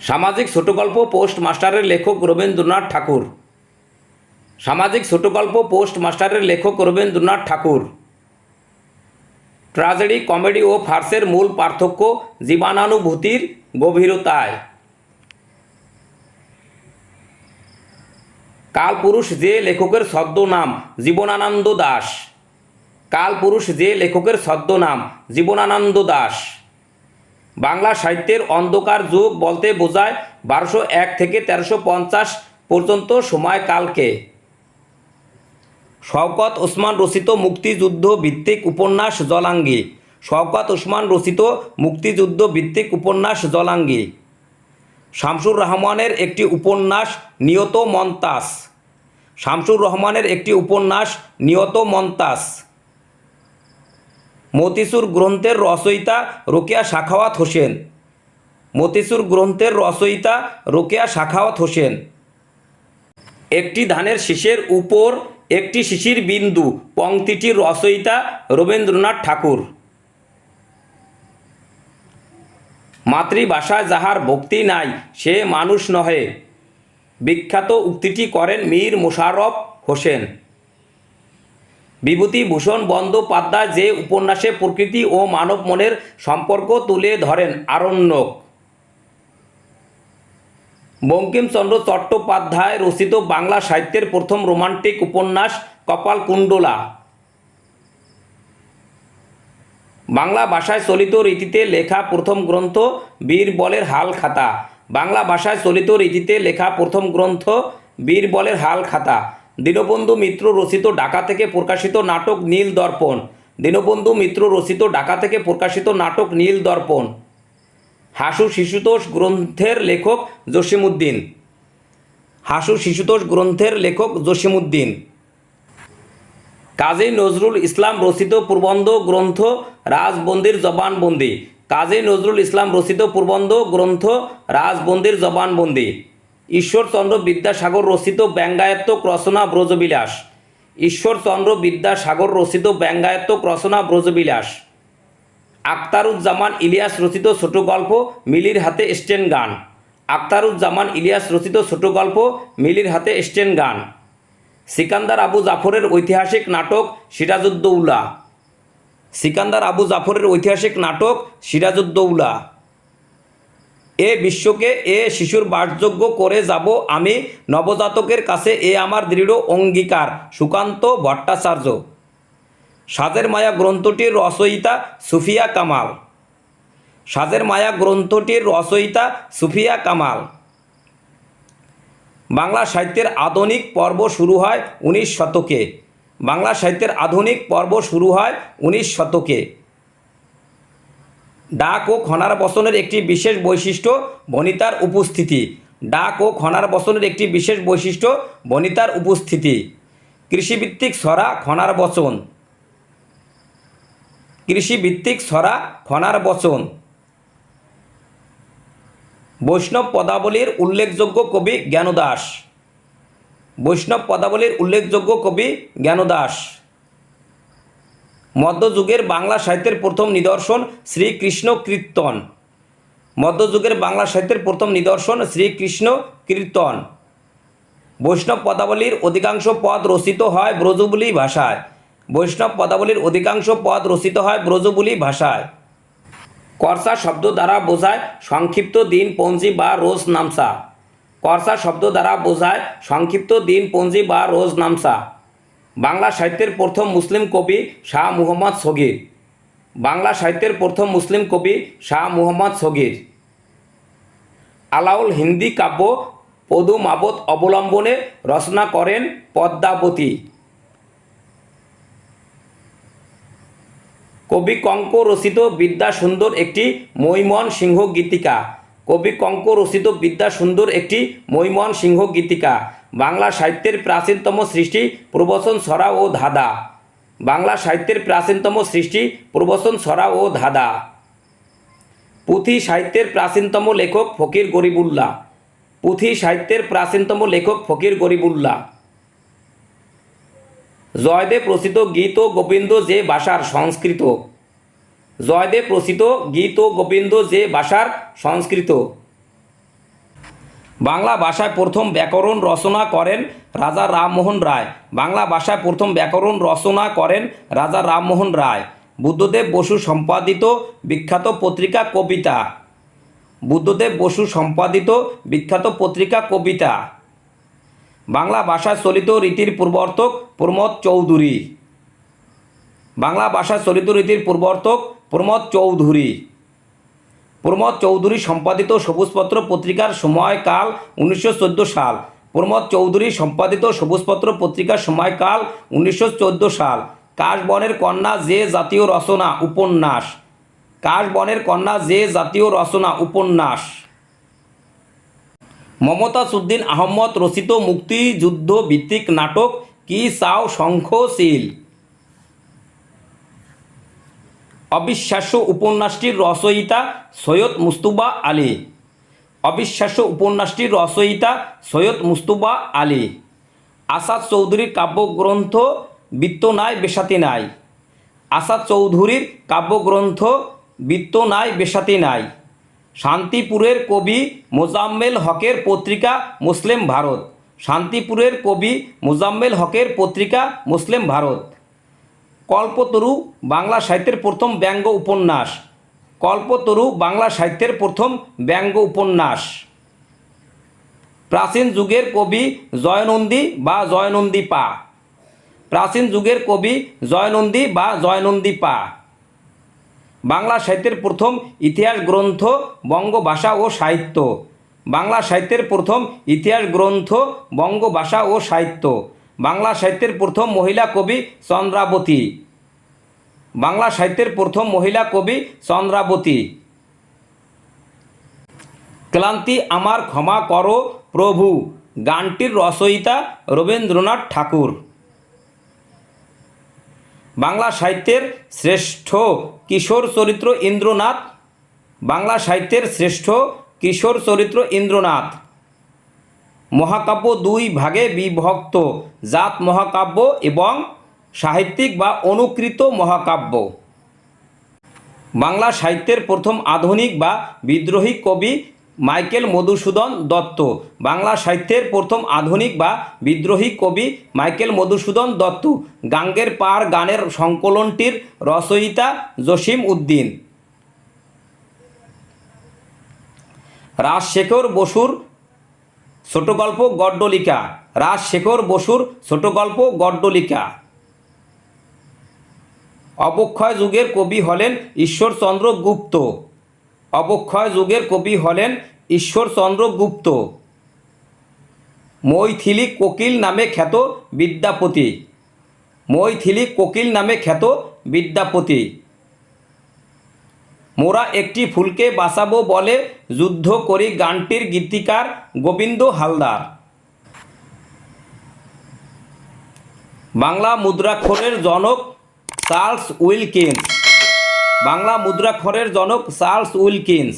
সামাজিক ছোটগল্প পোস্ট মাস্টারের লেখক রবীন্দ্রনাথ ঠাকুর। সামাজিক ছোটগল্প পোস্ট মাস্টারের লেখক রবীন্দ্রনাথ ঠাকুর। ট্র্যাজেডি কমেডি ও ফার্সের মূল পার্থক্য জীবাণানুভূতির গভীরতায়। কালপুরুষ যে লেখকের ছদ্মনাম, জীবনানন্দ দাস। কালপুরুষ যে লেখকের ছদ্মনাম, জীবনানন্দ দাস। বাংলা সাহিত্যের অন্ধকার যুগ বলতে বোঝায় বারোশো এক থেকে তেরোশো পঞ্চাশ পর্যন্ত সময়কালকে শওকত ওসমান রচিত মুক্তিযুদ্ধ ভিত্তিক উপন্যাস জলাঙ্গি। শওকত ওসমান রচিত মুক্তিযুদ্ধ ভিত্তিক উপন্যাস জলাঙ্গি। শামসুর রহমানের একটি উপন্যাস নিয়ত মন্তাস শামসুর রহমানের একটি উপন্যাস নিয়ত মন্তাস মতিসুর গ্রন্থের রচয়িতা রোকেয়া শাখাওয়াত হোসেন। মতিসুর গ্রন্থের রচয়িতা রোকেয়া শাখাওয়াত হোসেন। একটি ধানের শীষের উপর একটি শিশির বিন্দু পংক্তিটির রচয়িতা রবীন্দ্রনাথ ঠাকুর। মাতৃভাষায় যাহার ভক্তি নাই, সে মানুষ নহে। বিখ্যাত উক্তিটি করেন মীর মোশাররফ হোসেন। বিভূতিভূষণ বন্দ্যোপাধ্যায় যে উপন্যাসে প্রকৃতি ও মানব মনের সম্পর্ক তুলে ধরেন, আরণ্যক। বঙ্কিমচন্দ্র চট্টোপাধ্যায় রচিত বাংলা সাহিত্যের প্রথম রোমান্টিক উপন্যাস কপালকুণ্ডলা। বাংলা ভাষায় চলিত রীতিতে লেখা প্রথম গ্রন্থ বীরবলের হাল খাতা। বাংলা ভাষায় চলিত রীতিতে লেখা প্রথম গ্রন্থ বীরবলের হাল খাতা। দীনবন্ধু মিত্র রচিত ঢাকা থেকে প্রকাশিত নাটক নীল দর্পণ। দীনবন্ধু মিত্র রচিত ঢাকা থেকে প্রকাশিত নাটক নীল দর্পণ। হাসু শিশুতোষ গ্রন্থের লেখক জসিমুদ্দিন হাসু শিশুতোষ গ্রন্থের লেখক জসিমুদ্দিন কাজী নজরুল ইসলাম রচিত প্রবন্ধ গ্রন্থ রাজবন্দির জবানবন্দি। কাজী নজরুল ইসলাম রচিত প্রবন্ধ গ্রন্থ রাজবন্দির জবানবন্দি। ঈশ্বরচন্দ্র বিদ্যাসাগর রচিত ব্যঙ্গায়ত্মক রচনা ব্রজবিলাস। ঈশ্বরচন্দ্র বিদ্যাসাগর রচিত ব্যঙ্গায়ত্মক রচনা ব্রজবিলাস। আখতারুজ্জামান ইলিয়াস রচিত ছোট গল্প মিলির হাতে স্টেন গান। আখতারুজ্জামান ইলিয়াস রচিত ছোট গল্প মিলির হাতে স্টেন গান। সিকান্দার আবু জাফরের ঐতিহাসিক নাটক সিরাজউদ্দৌলা। সিকান্দার আবু জাফরের ঐতিহাসিক নাটক সিরাজউদ্দৌলা। এ বিশ্বকে এ শিশুর বাসযোগ্য করে যাব আমি। নবজাতকের কাছে এ আমার দৃঢ় অঙ্গীকার। সুকান্ত ভট্টাচার্য। সাজের মায়া গ্রন্থটির রচয়িতা সুফিয়া কামাল। সাজের মায়া গ্রন্থটির রচয়িতা সুফিয়া কামাল। বাংলা সাহিত্যের আধুনিক পর্ব শুরু হয় উনিশ শতকে। বাংলা সাহিত্যের আধুনিক পর্ব শুরু হয় উনিশ শতকে। ডাক ও খনার বসনের একটি বিশেষ বৈশিষ্ট্য বনিতার উপস্থিতি। ডাক ও খনার বসনের একটি বিশেষ বৈশিষ্ট্য বনিতার উপস্থিতি। কৃষিভিত্তিক ছড়া খনার বচন। কৃষিভিত্তিক ছড়া খনার বচন। বৈষ্ণব পদাবলীর উল্লেখযোগ্য কবি জ্ঞানদাস। বৈষ্ণব পদাবলীর উল্লেখযোগ্য কবি জ্ঞানদাস। মধ্যযুগের বাংলা সাহিত্যের প্রথম নিদর্শন শ্রীকৃষ্ণ কীর্তন। মধ্যযুগের বাংলা সাহিত্যের প্রথম নিদর্শন শ্রীকৃষ্ণ কীর্তন। বৈষ্ণব পদাবলীর অধিকাংশ পদ রচিত হয় ব্রজবুলি ভাষায়। বৈষ্ণব পদাবলীর অধিকাংশ পদ রচিত হয় ব্রজবুলি ভাষায়। কর্সা শব্দ দ্বারা বোঝায় সংক্ষিপ্ত দিন, পঞ্জি বা রোজ নামসা। কর্সা শব্দ দ্বারা বোঝায় সংক্ষিপ্ত দিন, পঞ্জি বা রোজ নামসা। বাংলা সাহিত্যের প্রথম মুসলিম কবি শাহ মুহম্মদ সগির। বাংলা সাহিত্যের প্রথম মুসলিম কবি শাহ মুহম্মদ সগির। আলাউল হিন্দি কাব্য পদু মাবত অবলম্বনে রচনা করেন পদ্মাবতী। কবি কঙ্ক রচিত বিদ্যা সুন্দর একটি মৈমন সিংহ গীতিকা। কবি কঙ্ক রচিত বিদ্যা সুন্দর একটি মৈমন সিংহ গীতিকা। বাংলা সাহিত্যের প্রাচীনতম সৃষ্টি প্রবচন সরা ও ধাঁধা। বাংলা সাহিত্যের প্রাচীনতম সৃষ্টি প্রবচন ছড়া ও ধাঁধা। পুঁথি সাহিত্যের প্রাচীনতম লেখক ফকির গরিবুল্লাহ। পুঁথি সাহিত্যের প্রাচীনতম লেখক ফকির গরিবুল্লাহ। জয়দেব রচিত গীত ও গোবিন্দ যে ভাষার সংস্কৃত। জয়দেব রচিত গীত ও গোবিন্দ যে ভাষার সংস্কৃত। বাংলা ভাষায় প্রথম ব্যাকরণ রচনা করেন রাজা রামমোহন রায়। বাংলা ভাষায় প্রথম ব্যাকরণ রচনা করেন রাজা রামমোহন রায়। বুদ্ধদেব বসু সম্পাদিত বিখ্যাত পত্রিকা কবিতা। বুদ্ধদেব বসু সম্পাদিত বিখ্যাত পত্রিকা কবিতা। বাংলা ভাষায় চলিত রীতির পূর্বর্তক প্রমোদ চৌধুরী। বাংলা ভাষায় চলিত রীতির পূর্বর্তক প্রমোদ চৌধুরী। প্রমোদ চৌধুরী সম্পাদিত সবুজপত্র পত্রিকার সময়কাল উনিশশো চোদ্দ সাল। প্রমোদ চৌধুরী সম্পাদিত সবুজপত্র পত্রিকার সময়কাল উনিশশো চোদ্দ সাল। কাশবনের কন্যা যে জাতীয় রচনা, উপন্যাস। কাশবনের কন্যা যে জাতীয় রচনা, উপন্যাস। মমতাজ উদ্দিন আহমদ রচিত মুক্তিযুদ্ধ ভিত্তিক নাটক, কি চাও শঙ্খশীল অবিশ্বাস্য উপন্যাসটির রচয়িতা সৈয়দ মুস্তুবা আলী। অবিশ্বাস্য উপন্যাসটির রচয়িতা সৈয়দ মুস্তুবা আলী। আসাদ চৌধুরীর কাব্যগ্রন্থ বৃত্ত নাই, বেসাতি নাই। আসাদ চৌধুরীর কাব্যগ্রন্থ বৃত্ত নাই, বেসাতি নাই। শান্তিপুরের কবি মোজাম্মেল হকের পত্রিকা মুসলিম ভারত। শান্তিপুরের কবি মোজাম্মেল হকের পত্রিকা মুসলিম ভারত। কল্পতরু বাংলা সাহিত্যের প্রথম ব্যঙ্গ উপন্যাস। কল্পতরু বাংলা সাহিত্যের প্রথম ব্যঙ্গ উপন্যাস। প্রাচীন যুগের কবি জয়নন্দী বা জয়নন্দী পা। প্রাচীন যুগের কবি জয়নন্দী বা জয়নন্দী পা। বাংলা সাহিত্যের প্রথম ইতিহাস গ্রন্থ, বঙ্গভাষা ও সাহিত্য। বাংলা সাহিত্যের প্রথম ইতিহাস গ্রন্থ, বঙ্গভাষা ও সাহিত্য। বাংলা সাহিত্যের প্রথম মহিলা কবি চন্দ্রাবতী। বাংলা সাহিত্যের প্রথম মহিলা কবি চন্দ্রাবতী। ক্লান্তি আমার ক্ষমা করো প্রভু, গানটির রচয়িতা রবীন্দ্রনাথ ঠাকুর। বাংলা সাহিত্যের শ্রেষ্ঠ কিশোর চরিত্র ইন্দ্রনাথ। বাংলা সাহিত্যের শ্রেষ্ঠ কিশোর চরিত্র ইন্দ্রনাথ। মহাকাব্য দুই ভাগে বিভক্ত। জাত মহাকাব্য এবং সাহিত্যিক বা অনুকৃত মহাকাব্য। বাংলা সাহিত্যের প্রথম আধুনিক বা বিদ্রোহী কবি মাইকেল মধুসূদন দত্ত। বাংলা সাহিত্যের প্রথম আধুনিক বা বিদ্রোহী কবি মাইকেল মধুসূদন দত্ত। গাঙ্গের পার গানের সংকলনটির রচয়িতা জসিম উদ্দিন। রাজশেখর বসুর ছোট গল্প গড্ডলিকা। রাজশেখর বসুর ছোট গল্প গড্ডলিকা। অবক্ষয় যুগের কবি হলেন ঈশ্বরচন্দ্র গুপ্ত। অবক্ষয় যুগের কবি হলেন ঈশ্বরচন্দ্র গুপ্ত। মৈথিলি কোকিল নামে খ্যাত বিদ্যাপতি। মৈথিলি কোকিল নামে খ্যাত বিদ্যাপতি। মোরা একটি ফুলকে বাঁচাবো বলে যুদ্ধ করি গানটির গীতিকার গোবিন্দ হালদার। বাংলা মুদ্রাক্ষরের জনক চার্লস উইলকিন্স। বাংলা মুদ্রাক্ষরের জনক চার্লস উইলকিন্স।